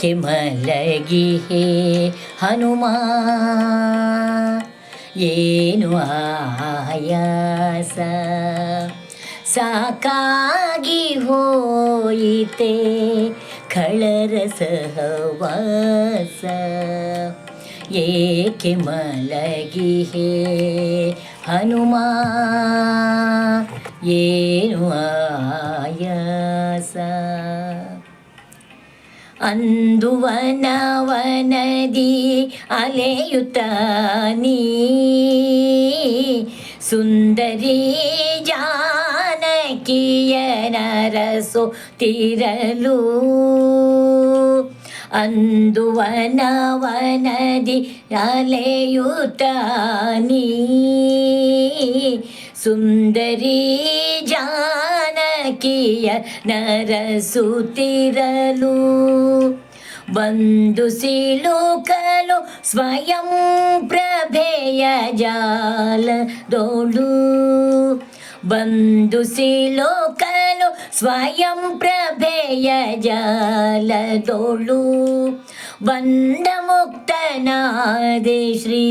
ಏಕೆ ಮಲಗಿಹೆ ಹನುಮ ಏನು ಆಯಾಸ? ಸಾಕಾಗಿ ಹೋಯಿತೆ ಕಳರ ಸಹವಾಸ? ಏಕೆ ಮಲಗಿಹೆ ಹನುಮ ಏನು ಆಯಾಸ? ಅಂದುವನವನದಿ ಅಲೆಯುತ್ತ ನೀ ಸುಂದರಿ ಜಾನಕಿಯನರಸು ತಿರಲು ಅಂದುವನವನದಿ ಅಲೆಯುತ್ತ ನೀ ಸುಂದರಿ ಜಾನಕಿಯ ನರಸುತ್ತಿರಲು ಬಂದು ಸಿಲುಕಲು ಸ್ವಯಂ ಪ್ರಭೆಯ ಜಾಲದೋಳು ಬಂದು ಸಿಲುಕಲು ಸ್ವಯಂ ಪ್ರಭೆಯ ಜಾಲದೋಳು ಬಂದ ಮುಕ್ತನಾದೆ ಶ್ರೀ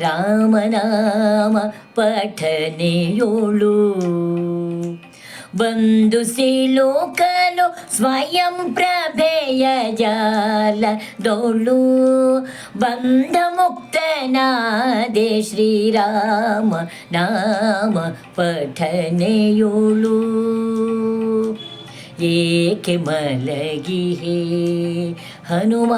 ರಾಮನಾಮ ಪಠನೆಯೋಳು ಬಂದು ಸಿಲುಕಲು ಸ್ವಯಂ ಪ್ರಭೆಯ ಜಾಲದೋಳು ಬಂಧ ಮುಕ್ತನಾದೆ ಶ್ರೀರಾಮ ನಾಮ ಪಠನೆಯೋಳು ಏಕೆ ಮಲಗಿಹೆ ಹನುಮ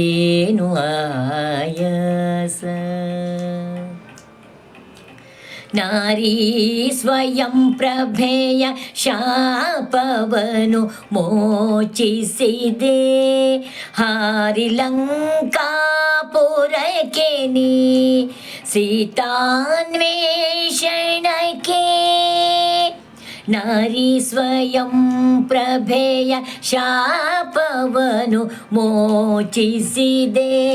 ಏನು ಆಯಾಸ नारी स्वयं प्रभेय शापवनु मोचिसिदे हारिलङ्का पुरकेनि सीतान्वेषणके ನಾರಿ ಸ್ವಯಂ ಪ್ರಭೆಯ ಶಾಪವನು ಮೋಚಿಸಿದೆ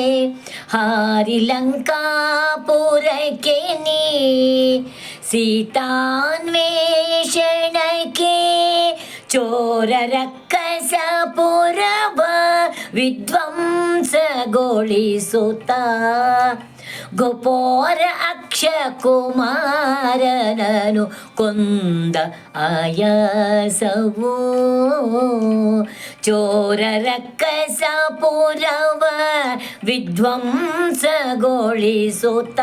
ಹಾರಿ ಲಂಕಾಪುರಕ್ಕೆ ನೀ ಸೀತಾನ್ವೇಷಣಕ್ಕೆ ಚೋರರ ಕಸಪುರವ ವಿಧ್ವಂಸಗೊಳಿಸುತ್ತ ഗോപോര അക്ഷകുമാരനു കൊന്ത ആയാസവോ. ചോരക്കസപുരവ പുരവ സുത്ത ഗോളിസുത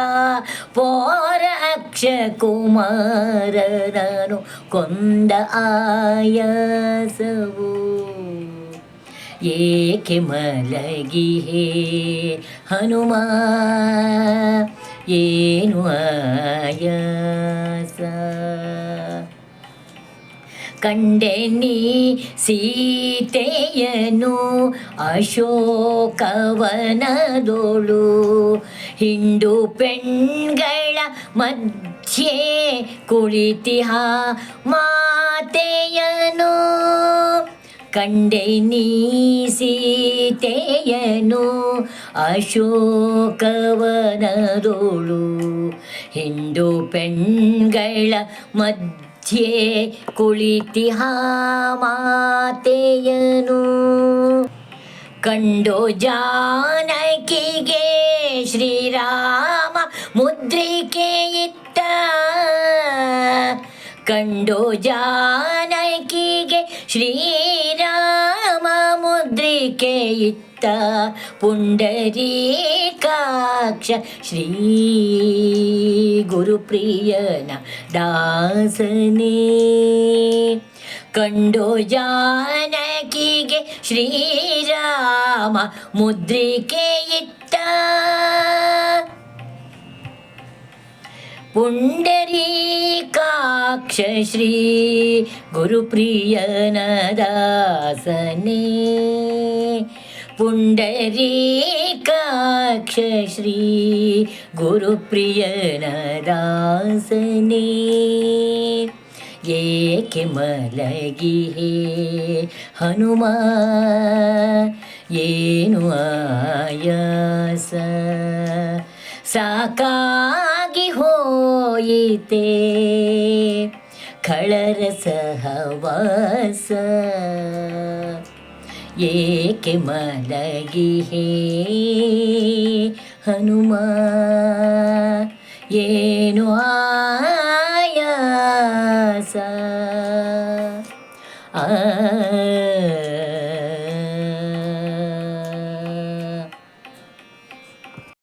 പോര അക്ഷകുമാരനു കൊന്ത ആയാസവോ. ಏಕೆ ಮಲಗಿಹೆ ಹನುಮ ಏನು ಆಯಾಸ? ಕಂಡೆ ನೀ ಸೀತೆಯನು ಅಶೋಕವನದೋಳು. ಹಿಂಡು ಪೆಣ್ಗಳ ಮಧ್ಯೆ ಕುಳಿತಿಹ ಮಾತೆಯನು. ಕಂಡೆ ನೀ ಸೀತೆಯನು ಅಶೋಕವನದೋಳು. ಹಿಂಡು ಪೆಣ್ಗಳ ಮಧ್ಯೆ ಕುಳಿತಿಹ ಮಾತೆಯನು. ಕಂಡು ಜಾನಕಿಗೆ ಶ್ರೀರಾಮ ಮುದ್ರಿಕೆ ಇತ್ತ ಕಂಡು ಜಾನಕಿಗೆ ಶ್ರೀರಾಮ കാർത്തികേയിത്ത പുണ്ടരീകാക്ഷ ശ്രീ ഗുരുപ്രിയന ദാസനേ. കണ്ടു ജാനകികെ ശ്രീരാമ മുദ്രികയിത്ത പുണ്ടരീ ಶ್ರೀ ಗುರುಪ್ರಿಯನದಾಸನೇ. ಪುಂಡರೀಕಾಕ್ಷ ಶ್ರೀ ಗುರುಪ್ರಿಯನದಾಸನೇ. ಏಕೆ ಮಲಗಿಹೆ ಹನುಮ ಏನು ಆಯಾಸ? ಸಾಕಾಗಿ ಹೋಯಿತೆ? ಖಳರ ಸಹವಾಸ. ಏಕೆ ಮಲಗಿಹೇ ಹನುಮ? ಏನು ಆಯಾಸ ಆಯಾಸ?